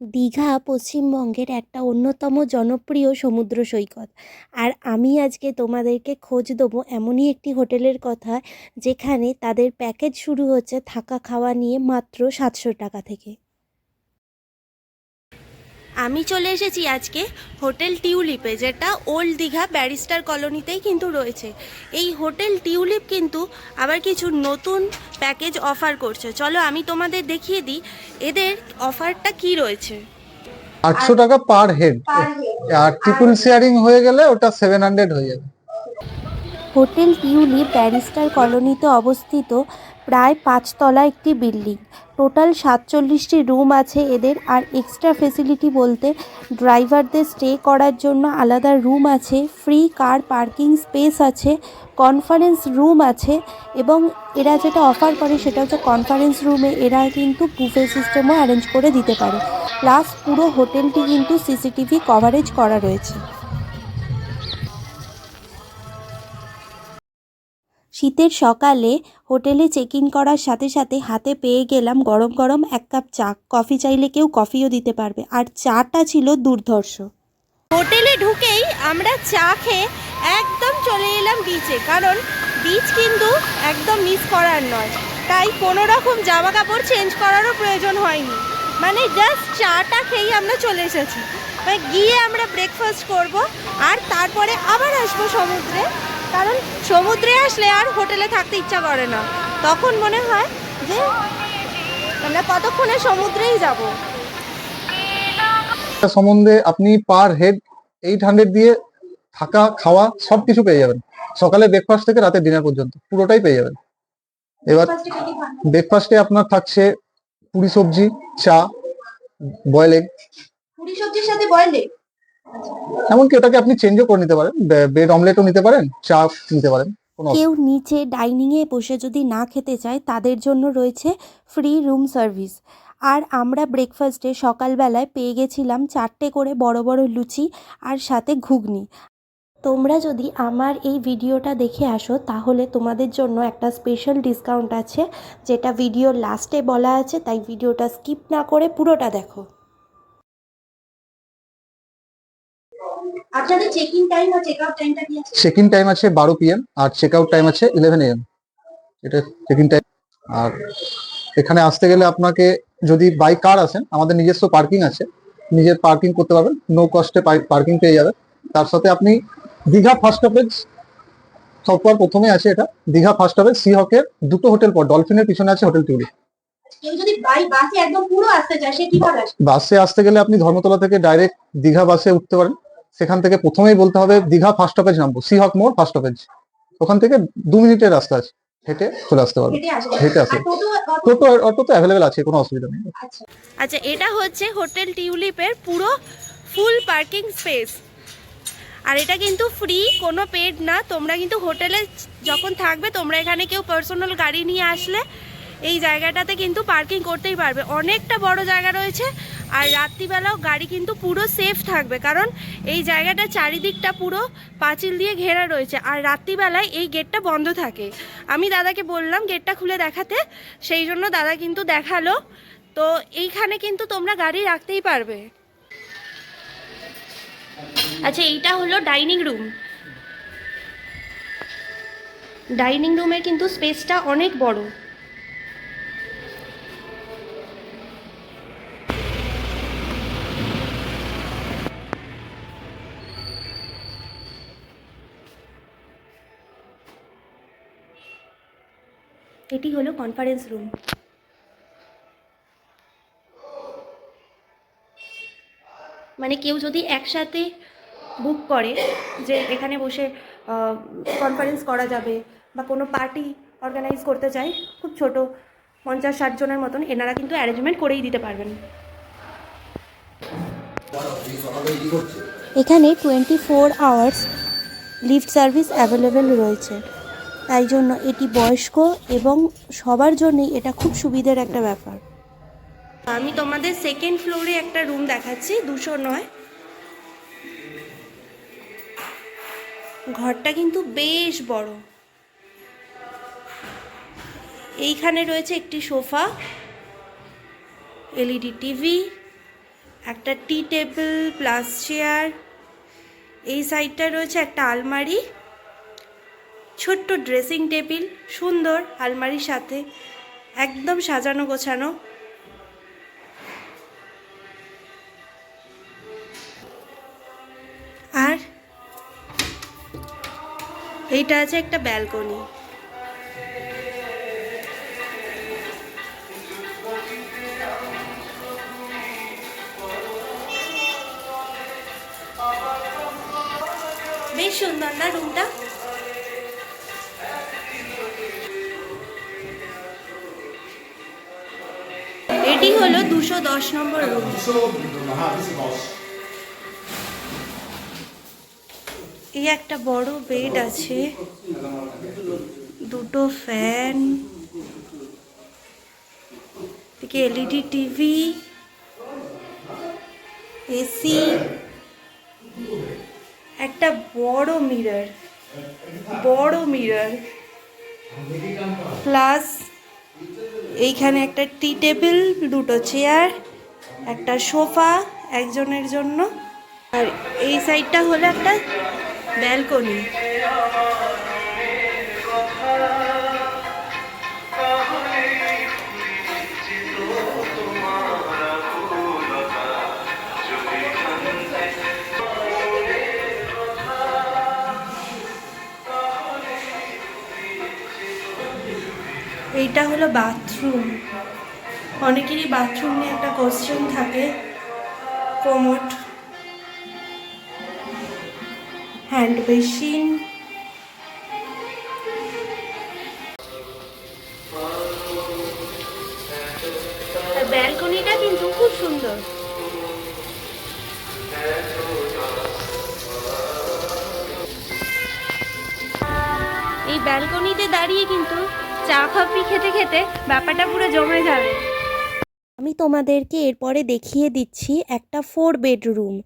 দীঘা পশ্চিমবঙ্গের একটা অন্যতম জনপ্রিয় সমুদ্র সৈকত। আর আমি আজকে তোমাদেরকে খোঁজ দেবো এমনই একটি হোটেলের কথা যেখানে তাদের প্যাকেজ শুরু হচ্ছে থাকা খাওয়া নিয়ে মাত্র সাতশো টাকা থেকে। আমি চলে এসেছি আজকে হোটেল টিউলিপে যেটা ওল্ড দীঘা ব্যারিস্টার কলোনিতেই কিন্তু রয়েছে। এই হোটেল টিউলিপ কিন্তু আবার কিছু নতুন প্যাকেজ অফার করছে। চলো আমি তোমাদের দেখিয়ে দিই এদের অফারটা কি রয়েছে? আটশো টাকা পার হেড। আর ট্রিপল শেয়ারিং হয়ে গেলে ওটা সেভেন হান্ড্রেড হয়ে যাবে। হোটেল টিউলিপ ব্যারিস্টার কলোনিতে অবস্থিত প্রায় পাঁচতলা একটি বিল্ডিং। টোটাল সাতচল্লিশটি রুম আছে এদের আর এক্সট্রা ফেসিলিটি বলতে ড্রাইভারদের স্টে করার জন্য আলাদা রুম আছে, ফ্রি কার পার্কিং স্পেস আছে, কনফারেন্স রুম আছে এবং এরা যেটা অফার করে সেটা হচ্ছে কনফারেন্স রুমে এরা কিন্তু বুফে সিস্টেমও অ্যারেঞ্জ করে দিতে পারে। প্লাস পুরো হোটেলটি কিন্তু সিসিটিভি কভারেজ করা রয়েছে। শীতের সকালে হোটেলে চেক ইন করার সাথে সাথে হাতে পেয়ে গেলাম গরম গরম এক কাপ চা। কফি চাইলে কেউ কফিও দিতে পারবে। আর চাটা ছিল দুর্ধর্ষ। হোটেলে ঢুকেই আমরা চা খেয়ে একদম চলে এলাম বিচে কারণ বিচ কিন্তু একদম মিস করার নয়। তাই কোনো রকম জামা কাপড় চেঞ্জ করারও প্রয়োজন হয়নি। মানে জাস্ট চাটা খেয়েই আমরা চলে এসেছি। মানে গিয়ে আমরা ব্রেকফাস্ট করব, আর তারপরে আবার আসব সমুদ্রে। কারণ সমুদ্রে আসলে আর হোটেলে থাকতে ইচ্ছা করে না। তখন মনে হয় যে আমরা কতক্ষণে সমুদ্রেই যাব। সম্বন্ধে আপনি পার হেড এইট হান্ড্রেড দিয়ে থাকা খাওয়া সবকিছু পেয়ে যাবেন। সকালে ব্রেকফাস্ট থেকে রাতে ডিনার পর্যন্ত পুরোটাই পেয়ে যাবেন। এবার ব্রেকফাস্টে আপনার থাকছে পুরি সবজি চা বয়েল এগ পুরি সবজির সাথে বয়েল এগ এমনকি ওটাকে আপনি চেঞ্জও করে নিতে পারেন। ব্রেড অমলেটও নিতে পারেন চা নিতে পারেন কেউ নিচে ডাইনিংয়ে বসে যদি না খেতে চায় তাদের জন্য রয়েছে ফ্রি রুম সার্ভিস আর আমরা ব্রেকফাস্টে সকালবেলায় পেয়ে গেছিলাম চারটে করে বড় বড় লুচি আর সাথে ঘুগনি। তোমরা যদি আমার এই ভিডিওটা দেখে আসো তাহলে তোমাদের জন্য একটা স্পেশাল ডিসকাউন্ট আছে যেটা ভিডিওর লাস্টে বলা আছে তাই ভিডিওটা স্কিপ না করে পুরোটা দেখো। আপনাদের চেক ইন টাইম আর চেক আউট টাইমটা কি আছে? চেক ইন টাইম আছে বারো পিএম আর চেক আউট টাইম আছে ইলেভেন এম এটা চেক ইন টাইম আর এখানে আসতে গেলে আপনাকে যদি বাই কার আসেন আমাদের নিজস্ব পার্কিং আছে নিজের পার্কিং করতে পারবেন নো কস্টে পার্কিং পেয়ে যাবেন। তার সাথে আপনি দীঘা ফার্স্ট স্টপেজ সবপর প্রথমে আছে এটা দীঘা ফার্স্ট স্টপেজ সি হকের দুটো হোটেল পর ডলফিনের পিছনে আছে হোটেল টিউলি কেউ যদি বাই বাসে একদম পুরো আসতে চায় সে কীভাবে আসবে? বাসে আসতে গেলে আপনি ধর্মতলা থেকে ডাইরেক্ট দীঘা বাসে উঠতে পারেন। সেখান থেকে প্রথমেই বলতে হবে দীঘা ফার্স্ট স্টপেজ নামবো। সি হক মোড় ফার্স্ট স্টপেজ ওখান থেকে দু মিনিটের রাস্তা আছে হেঁটে চলে আসতে পারবেন হেঁটে আসে টোটো টোটো অটো তো অ্যাভেলেবেল আছে কোনো অসুবিধা নেই। আচ্ছা। আচ্ছা এটা হচ্ছে হোটেল টিউলিপের পুরো ফুল পার্কিং স্পেস আর এটা কিন্তু ফ্রি কোনো পেড না। তোমরা কিন্তু হোটেলে যখন থাকবে তোমরা এখানে কেউ পার্সোনাল গাড়ি নিয়ে আসলে এই জায়গাটাতে কিন্তু পার্কিং করতেই পারবে। অনেকটা বড় জায়গা রয়েছে আর রাত্রিবেলাও গাড়ি কিন্তু পুরো সেফ থাকবে, কারণ এই জায়গাটা চারিদিকটা পুরো পাঁচিল দিয়ে ঘেরা রয়েছে। আর রাত্রিবেলায় এই গেটটা বন্ধ থাকে। আমি দাদাকে বললাম গেটটা খুলে দেখাতে, সেই জন্য দাদা কিন্তু দেখাল। তো এইখানে কিন্তু তোমরা গাড়ি রাখতেই পারবে। আচ্ছা এইটা হলো ডাইনিং রুম ডাইনিং রুমের কিন্তু স্পেসটা অনেক বড়। এটি হলো কনফারেন্স রুম মানে কেউ যদি একসাথে বুক করে যে এখানে বসে কনফারেন্স করা যাবে বা কোনো পার্টি অর্গানাইজ করতে চায়, খুব ছোট পঞ্চাশ ষাট জনের মতন, এনারা কিন্তু অ্যারেঞ্জমেন্ট করেই দিতে পারবেন। এখানে twenty four hours lift service available রয়েছে। তাই জন্য এটি বয়স্ক এবং সবার জন্যই এটা খুব সুবিধের একটা ব্যাপার। আমি তোমাদের সেকেন্ড ফ্লোরে একটা রুম দেখাচ্ছি, দুশো নয়। ঘরটা কিন্তু বেশ বড়। এইখানে রয়েছে একটি সোফা, এলইডি টিভি, একটা টি টেবিল প্লাস চেয়ার, এই সাইডটা রয়েছে একটা আলমারি। ছোট্ট ড্রেসিং টেবিল, সুন্দর আলমারির সাথে, একদম সাজানো গোছানো। আর এইটা আছে একটা ব্যালকনি। বেশ সুন্দর না রুমটা? দুশো দশ নম্বর রুম। এই একটা বড় বেড আছে। দুটো ফ্যান। এদিকে এলইডি টিভি। এসি। একটা বড় মিরর। বড় মিরর। প্লাস এইখানে একটা টি টেবিল, দুটো চেয়ার, একটা সোফা একজনের জন্য। আর এই সাইডটা হলো একটা ব্যালকনি। এইটা হলো বাথরুম অনেকেরই বাথরুম নিয়ে একটা কোশ্চেন থাকে। কোমোট হ্যান্ড বেসিন ব্যালকনিটা কিন্তু খুব সুন্দর। এই ব্যালকনিতে দাঁড়িয়ে কিন্তু চা কফি খেতে খেতে ব্যাপারটা পুরো জমে যাবে। আমি তোমাদেরকে এরপরে দেখিয়ে দিচ্ছি একটা ফোর বেডরুম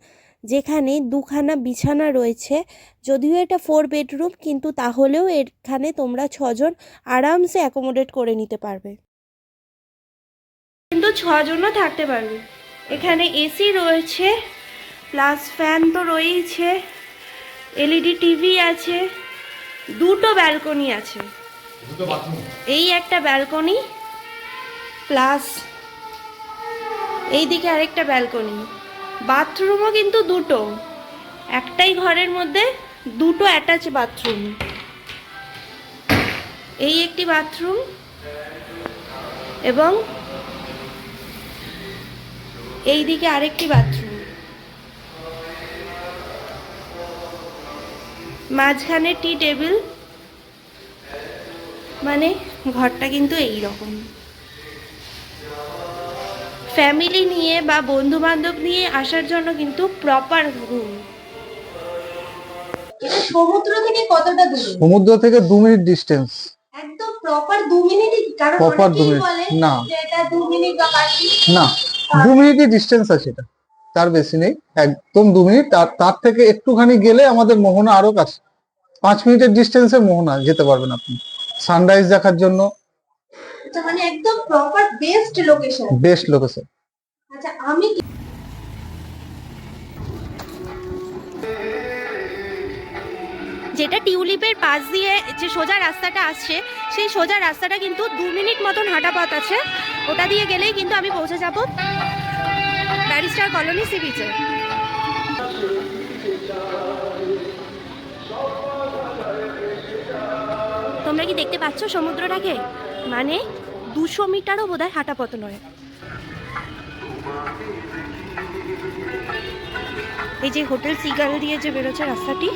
যেখানে দুখানা বিছানা রয়েছে। যদিও এটা ফোর বেডরুম কিন্তু তাহলেও এখানে তোমরা ছজন আরামসে অ্যাকোমোডেট করে নিতে পারবে। কিন্তু ছজনও থাকতে পারবে। এখানে এসি রয়েছে প্লাস ফ্যান তো রয়েইছে এলইডি টিভি আছে দুটো ব্যালকনি আছে। এই একটা ব্যালকনি প্লাস এই দিকে আরেকটা ব্যালকনি বাথরুমও কিন্তু দুটো। একটাই ঘরের মধ্যে দুটো অ্যাটাচ বাথরুম এই একটি বাথরুম এবং এই দিকে আরেকটি বাথরুম মাঝখানে টি টেবিল মানে ঘরটা কিন্তু এই রকম ফ্যামিলি নিয়ে বা বন্ধু বান্ধব নিয়ে আসার জন্য কিন্তু প্রপার রুম সমুদ্র থেকে কতটা দূরে? সমুদ্র থেকে দু মিনিট ডিস্টেন্স একদম প্রপার দু মিনিটই কারণ Proper দু মিনিট, না। এটা দু মিনিট বা না দু মিনিটই ডিস্টেন্স আছে এটা। তার বেশি নেই। একদম দু মিনিট। তার তার থেকে একটুখানি গেলে আমাদের মোহনা আরও কাছে। পাঁচ মিনিটের ডিস্টেন্সে মোহনা যেতে পারবেন আপনি। সানরাইজ দেখার জন্য এটা মানে একদম proper best location best location আচ্ছা আমি যেটা টিউলিপের পাশ দিয়ে যে সোজা রাস্তাটা আসছে সেই সোজা রাস্তাটা কিন্তু দু মিনিট মতন হাঁটা পথ আছে। ওটা দিয়ে গেলেই কিন্তু আমি পৌঁছে যাব। ব্যারিস্টার কলোনি সি বিচে। তোমরা কি দেখতে পাচ্ছ সমুদ্রটাকে? মানে দুশো মিটারও বোধহয় হাঁটা পথ নয়। এই যে হোটেল সিগাল দিয়ে যে বেরোচ্ছে রাস্তাটি।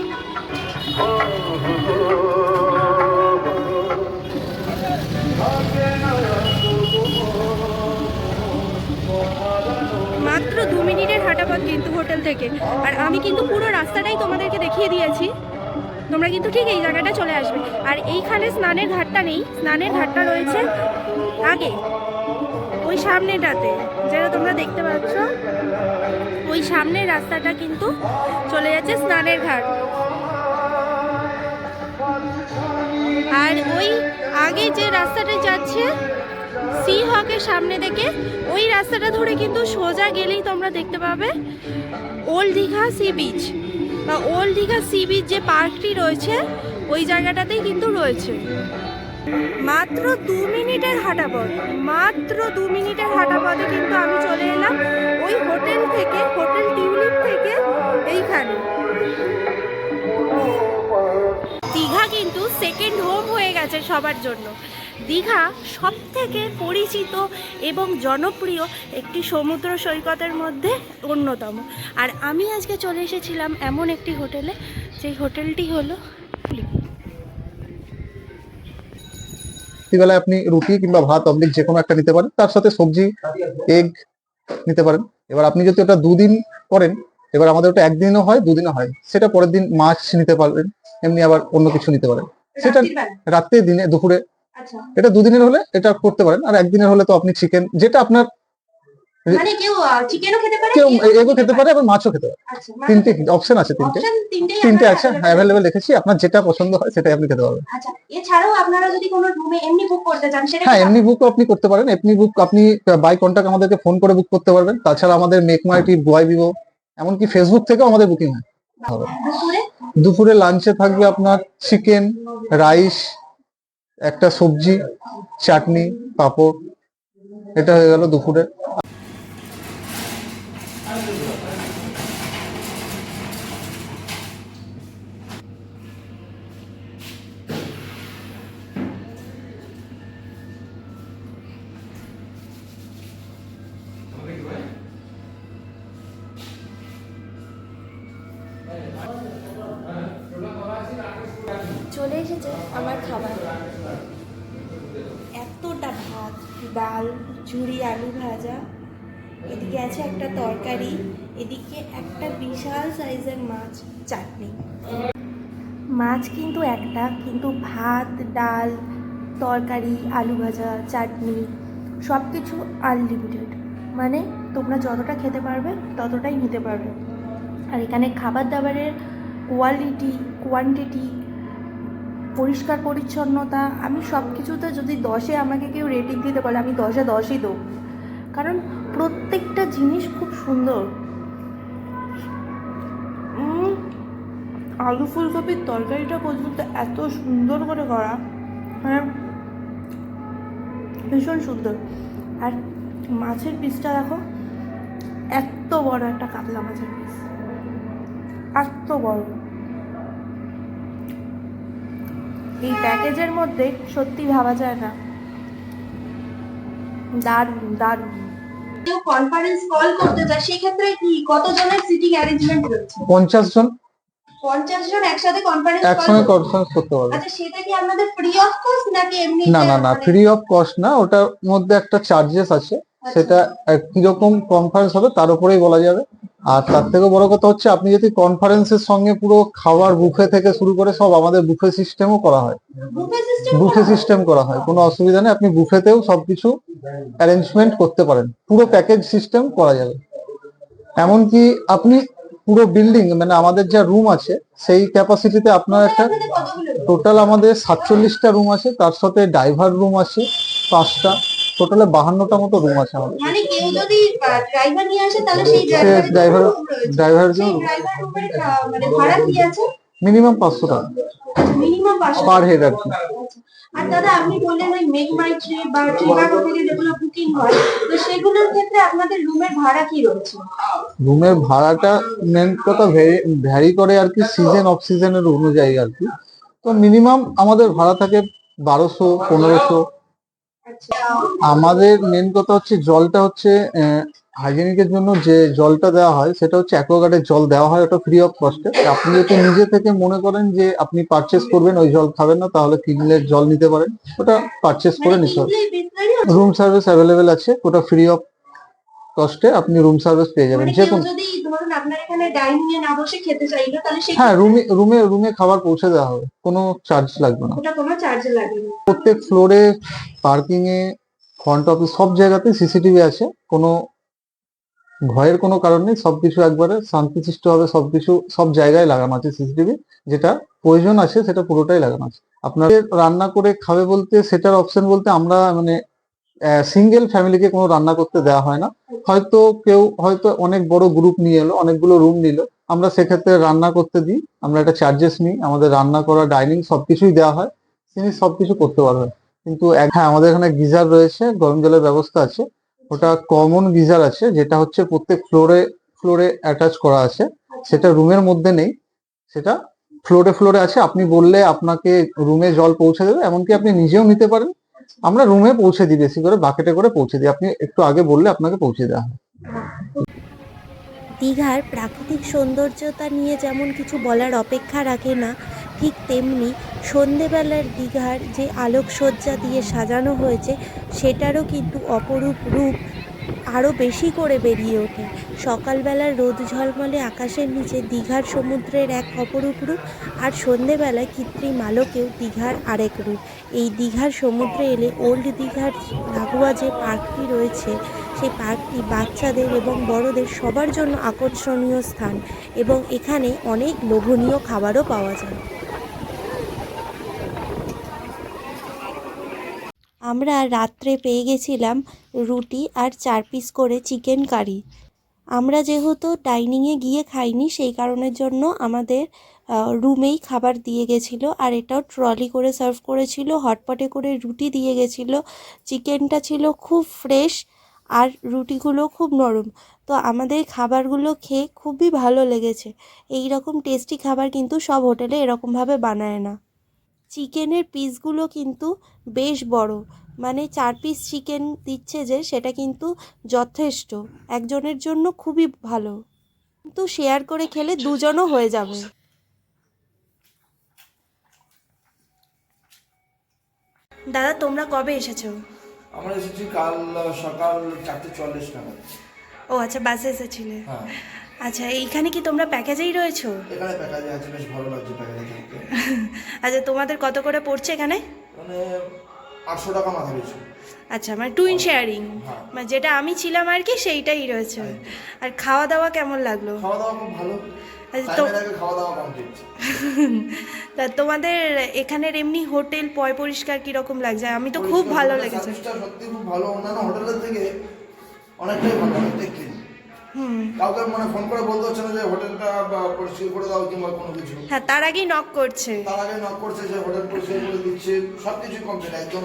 মাত্র দু মিনিটের হাঁটা পথ কিন্তু হোটেল থেকে। আর আমি কিন্তু পুরো রাস্তাটাই তোমাদেরকে দেখিয়ে দিয়েছি। তোমরা কিন্তু ঠিক এই জায়গাটা চলে আসবে। আর এইখানে স্নানের ঘাটটা নেই। স্নানের ঘাটটা রয়েছে আগে, ওই সামনেটাতে। যেটা তোমরা দেখতে পাচ্ছ, ওই সামনের রাস্তাটা কিন্তু চলে যাচ্ছে স্নানের ঘাট। আর ওই আগে যে রাস্তাটা যাচ্ছে, সি হকের সামনে থেকে, ওই রাস্তাটা ধরে কিন্তু সোজা গেলেই তোমরা দেখতে পাবে ওল্ড দীঘা সি বিচ। বা ওল্ড দীঘা সি বিচ যে পার্কটি রয়েছে, ওই জায়গাটাতেই কিন্তু রয়েছে। মাত্র দু মিনিটের হাঁটা পথ, মাত্র দু মিনিটের হাঁটা পথে কিন্তু আমি চলে এলাম ওই হোটেল থেকে, হোটেল টিউলিপ থেকে এইখানে। দীঘা কিন্তু সেকেন্ড হোম হয়ে গেছে সবার জন্য। দীঘা সব থেকে পরিচিত এবং জনপ্রিয় একটি সমুদ্র সৈকতের মধ্যে অন্যতম। আর আমি আজকে চলে এসেছিলাম এমন একটি হোটেলে যেই হোটেলটি হলো রাত্রিবেলায় আপনি রুটি কিংবা ভাত অমলেট যে কোনো একটা নিতে পারেন। তার সাথে সবজি এগ নিতে পারেন। এবার আপনি যদি ওটা দুদিন করেন এবার আমাদের ওটা একদিনও হয় দুদিনও হয়। সেটা পরের দিন মাছ নিতে পারবেন এমনি আবার অন্য কিছু নিতে পারেন। সেটা রাত্রে দিনে দুপুরে এটা দুদিনের হলে এটা করতে পারেন আর একদিনের হলে তো আপনি চিকেন যেটা আপনার মানে কেউ চিকেনও খেতে পারে কেউ egg খেতে পারে। আবার মাছও খেতে পারে। আচ্ছা তিনটে অপশন আছে তিনটে। তিনটে আপনারা আছে available অ্যাভেলেবেল রেখেছি আপনার যেটা পছন্দ হয় সেটাই আপনি খেতে পারবেন। আচ্ছা এছাড়াও আপনারা যদি কোনো রুমে এমনি বুক করতে চান সেটা হ্যাঁ এমনি বুকও আপনি করতে পারেন এমনি বুক আপনি বাই আমাদেরকে ফোন করে বুক করতে পারবেন। তাছাড়া আমাদের মেক মাই টিপ বয় ভিভো এমনকি ফেসবুক থেকেও আমাদের বুকিং হয় দুপুরে? লাঞ্চে থাকবে আপনার চিকেন রাইস একটা সবজি চাটনি পাঁপড় এটা হয়ে গেল দুপুরে। চলে এসেছে আমার খাবার। ডাল ঝুড়ি আলু ভাজা। এদিকে আছে একটা তরকারি, এদিকে একটা বিশাল সাইজের মাছ, চাটনি। মাছ কিন্তু একটা, কিন্তু ভাত, ডাল, তরকারি, আলু ভাজা, চাটনি সব কিছু আনলিমিটেড মানে তোমরা যতটা খেতে পারবে, ততটাই নিতে পারবে। আর এখানে খাবার দাবারের কোয়ালিটি কোয়ান্টিটি পরিষ্কার, পরিচ্ছন্নতা, আমি সব কিছুতে যদি দশে আমাকে কেউ রেটিং দিতে বলে, আমি দশে দশই দেবো। কারণ প্রত্যেকটা জিনিস খুব সুন্দর। আলু ফুলকপির তরকারিটা পর্যন্ত এত সুন্দর করে করা। মানে ভীষণ সুন্দর। আর মাছের পিসটা দেখো, এত বড় একটা কাতলা মাছের পিস এত বড়। এই প্যাকেজের মধ্যে সত্যি ভাবা যায় না। দারুণ দারুণ। কেউ কনফারেন্স কল করতে চায় সেক্ষেত্রে কি কতজনের সিটিং অ্যারেঞ্জমেন্ট রয়েছে? পঞ্চাশ জন। পঞ্চাশ জন একসাথে কনফারেন্স একসঙ্গে কনফারেন্স করতে পারবে আচ্ছা সেটা কি আপনাদের ফ্রি অফ কস্ট নাকি এমনি না না না ফ্রি অফ কস্ট না ওটার মধ্যে একটা চার্জেস আছে। আচ্ছা। সেটা কীরকম কনফারেন্স হবে তার উপরেই বলা যাবে। আর তার থেকেও বড় কথা হচ্ছে আপনি যদি কনফারেন্সের সঙ্গে পুরো খাবার বুফে থেকে শুরু করে সব আমাদের বুফে সিস্টেমও করা হয়। বুফে সিস্টেম করা হয়? কোনো অসুবিধা নেই আপনি বুফেতেও সবকিছু অ্যারেঞ্জমেন্ট করতে পারেন। পুরো প্যাকেজ সিস্টেম করা যাবে। এমনকি আপনি পুরো বিল্ডিং মানে আমাদের যা রুম আছে সেই ক্যাপাসিটিতে আপনার একটা টোটাল আমাদের সাতচল্লিশটা রুম আছে তার সাথে ড্রাইভার রুম আছে পাঁচটা। টোটালে বাহান্নটা মতো রুম আছে আমাদের মানে কেউ যদি ড্রাইভার নিয়ে আসে তাহলে সেই ড্রাইভার ড্রাইভার রুমের মানে ভাড়া কি আছে? মিনিমাম পাঁচশো টাকা। মিনিমাম পার হেড আর কি। আর দাদা আপনি বললেন ওই মেক মাই ট্রিপ বা ট্রিপাগো থেকে যেগুলো বুকিং হয় তো সেগুলোর ক্ষেত্রে আপনাদের রুমের ভাড়া কি রয়েছে? রুমের ভাড়াটা মেন কথা ভ্যারি করে আর কি সিজন অফ সিজনের অনুযায়ী আর কি। তো মিনিমাম আমাদের ভাড়া থাকে বারোশো পনেরোশো। আচ্ছা আমাদের মেন কথা হচ্ছে জলটা হচ্ছে হাইজেনিকের জন্য যে জলটা দেওয়া হয়, সেটা হচ্ছে অ্যাকোয়াগার্ডের জল দেওয়া হয়, ওটা ফ্রি অফ কস্টে আপনি যদি নিজে থেকে মনে করেন যে আপনি পারচেস করবেন, ওই জল খাবেন না, তাহলে কিনলের জল নিতে পারেন। ওটা পারচেস করে নিতে হবে। রুম সার্ভিস অ্যাভেলেবেল আছে, ওটা ফ্রি অফ কস্টে আপনি রুম সার্ভিস পেয়ে যাবেন মানে যে কোনো যদি ধরুন আপনার এখানে ডাইনিং এ না বসে খেতে চাইলো তাহলে সেই হ্যাঁ রুমে রুমে রুমে খাবার পৌঁছে দেওয়া হবে কোনো চার্জ লাগবে না। ওটা কোনো চার্জ লাগবে না। প্রত্যেক ফ্লোরে পার্কিং এ ফ্রন্ট অফিস সব জায়গাতেই সিসিটিভি আছে কোনো ভয়ের কোনো কারণ নেই সবকিছু একবারে শান্তিশিষ্ট হবে সবকিছু সব জায়গায় লাগানো আছে সিসিটিভি যেটা প্রয়োজন আছে সেটা পুরোটাই লাগানো আছে। আপনাদের রান্না করে খাবে বলতে সেটার অপশন বলতে আমরা মানে সিঙ্গেল ফ্যামিলিকে কোনো রান্না করতে দেওয়া হয় না। হয়তো কেউ, হয়তো অনেক বড় গ্রুপ নিয়ে এলো, অনেকগুলো রুম নিল। আমরা সেক্ষেত্রে রান্না করতে দিই, আমরা একটা চার্জেস নিই, আমাদের রান্না করা ডাইনিং সবকিছুই দেওয়া হয়, তিনি সবকিছু করতে পারবেন। কিন্তু হ্যাঁ আমাদের এখানে গিজার রয়েছে, গরম জলের ব্যবস্থা আছে। ওটা কমন গিজার আছে, যেটা হচ্ছে প্রত্যেক ফ্লোরে ফ্লোরে অ্যাটাচ করা আছে। সেটা রুমের মধ্যে নেই, সেটা ফ্লোরে ফ্লোরে আছে। আপনি বললে আপনাকে রুমে জল পৌঁছে দেবে, এমনকি আপনি নিজেও নিতে পারেন। আমরা রুমে পৌঁছে দিই, বেশি করে বাকেটে করে পৌঁছে দিই। আপনি একটু আগে বললে আপনাকে পৌঁছে দেওয়া হয়। দীঘার প্রাকৃতিক সৌন্দর্যতা নিয়ে যেমন কিছু বলার অপেক্ষা রাখে না, ঠিক তেমনি সন্ধেবেলার দীঘার যে আলোকসজ্জা দিয়ে সাজানো হয়েছে, সেটারও কিন্তু অপরূপ রূপ আরও বেশি করে বেরিয়ে ওঠে। সকালবেলার রোদ ঝলমলে আকাশের নিচে দীঘার সমুদ্রের এক অপরূপ রূপ আর সন্ধেবেলায় কৃত্রিম আলোকেও দীঘার আরেক রূপ। এই দীঘার সমুদ্রে এলে ওল্ড দীঘার লাগোয়া যে পার্কটি রয়েছে সেই পার্কটি বাচ্চাদের এবং বড়দের সবার জন্য আকর্ষণীয় স্থান এবং এখানে অনেক লোভনীয় খাবারও পাওয়া যায়। আমরা রাত্রে পেয়ে গেছিলাম রুটি আর চার পিস করে চিকেন কারি। আমরা যেহেতু ডাইনিংয়ে গিয়ে খাইনি, সেই কারণের জন্য আমাদের রুমেই খাবার দিয়ে গেছিল আর এটাও ট্রলি করে সার্ভ করেছিল, হটপটে করে রুটি দিয়ে গেছিল। চিকেনটা ছিল খুব ফ্রেশ আর রুটিগুলো খুব নরম। তো আমাদের খাবারগুলো খেয়ে খুবই ভালো লেগেছে। এই রকম টেস্টি খাবার কিন্তু সব হোটেলে এরকমভাবে বানায় না। চিকেনের পিসগুলো কিন্তু বেশ বড়। মানে চার পিস চিকেন দিচ্ছে যে সেটা কিন্তু যথেষ্ট। একজনের জন্য খুবই ভালো। কিন্তু শেয়ার করে খেলে দুজনও হয়ে যাবে। দাদা তোমরা কবে এসেছ? আমরা এসেছি কাল সকাল চারটে চল্লিশ নাগাদ। ও আচ্ছা বাসে এসেছিলে। হ্যাঁ। আচ্ছা এইখানে কি তোমরা প্যাকেজেই রয়েছো? এখানে প্যাকেজে আছে বেশ ভালো লাগছে প্যাকেজে আচ্ছা তোমাদের কত করে পড়ছে এখানে? আটশো টাকা মাথা পিছু আচ্ছা মানে টুইন শেয়ারিং হ্যাঁ। মানে যেটা আমি ছিলাম আর কি সেইটাই রয়েছে। আর খাওয়া দাওয়া কেমন লাগল? খাওয়া দাওয়া খুব ভালো। আচ্ছা, তো তোমাদের এখানের এমনি হোটেল পয় পরিষ্কার কীরকম লাগছে? আমি তো খুব ভালো লেগেছে। সত্যি খুব ভালো। অন্যান্য হোটেলের থেকে অনেকটাই ভালো কাউকে মানে ফোন করে বলতে হচ্ছে না যে হোটেলটা পরিষ্কার করে দাও কিংবা কোনো কিছু। হ্যাঁ তার আগেই নক করছে। তার আগে নক করছে যে হোটেল পরিষ্কার করে দিচ্ছে সব কিছু কমপ্লিট একদম।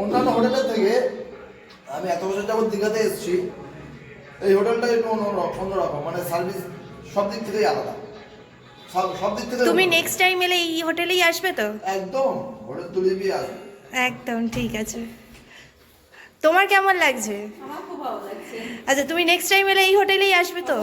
অন্যান্য হোটেলের থেকে আমি এত বছর যাবত দীঘাতে এসেছি এই হোটেলটা একটু অন্যরকম অন্যরকম মানে সার্ভিস সব দিক থেকেই আলাদা। সব সব দিক থেকে তুমি নেক্সট টাইম এলে এই হোটেলেই আসবে তো? একদম হোটেল তুলে দিয়ে আসবে। একদম ঠিক আছে। তোমার কেমন লাগছে? আচ্ছা তুমি নেক্সট টাইম এলে এই হোটেলেই আসবে তো?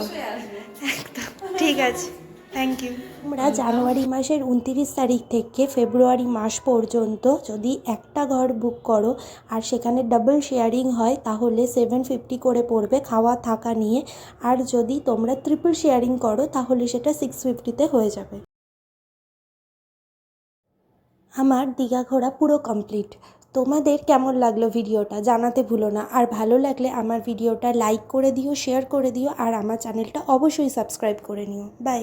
একদম ঠিক আছে। থ্যাংক ইউ আমরা জানুয়ারি মাসের উনতিরিশ তারিখ থেকে ফেব্রুয়ারি মাস পর্যন্ত যদি একটা ঘর বুক করো আর সেখানে ডাবল শেয়ারিং হয় তাহলে সেভেন ফিফটি করে পড়বে খাওয়া থাকা নিয়ে। আর যদি তোমরা ট্রিপল শেয়ারিং করো তাহলে সেটা সিক্স ফিফটিতে হয়ে যাবে। আমার দীঘা ঘোরা পুরো কমপ্লিট তোমাদের কেমন লাগল ভিডিওটা জানাতে ভুলো না। আর ভালো লাগলে আমার ভিডিওটা লাইক করে দিও শেয়ার করে দিও, আর আমার চ্যানেলটা অবশ্যই সাবস্ক্রাইব করে নিও। বাই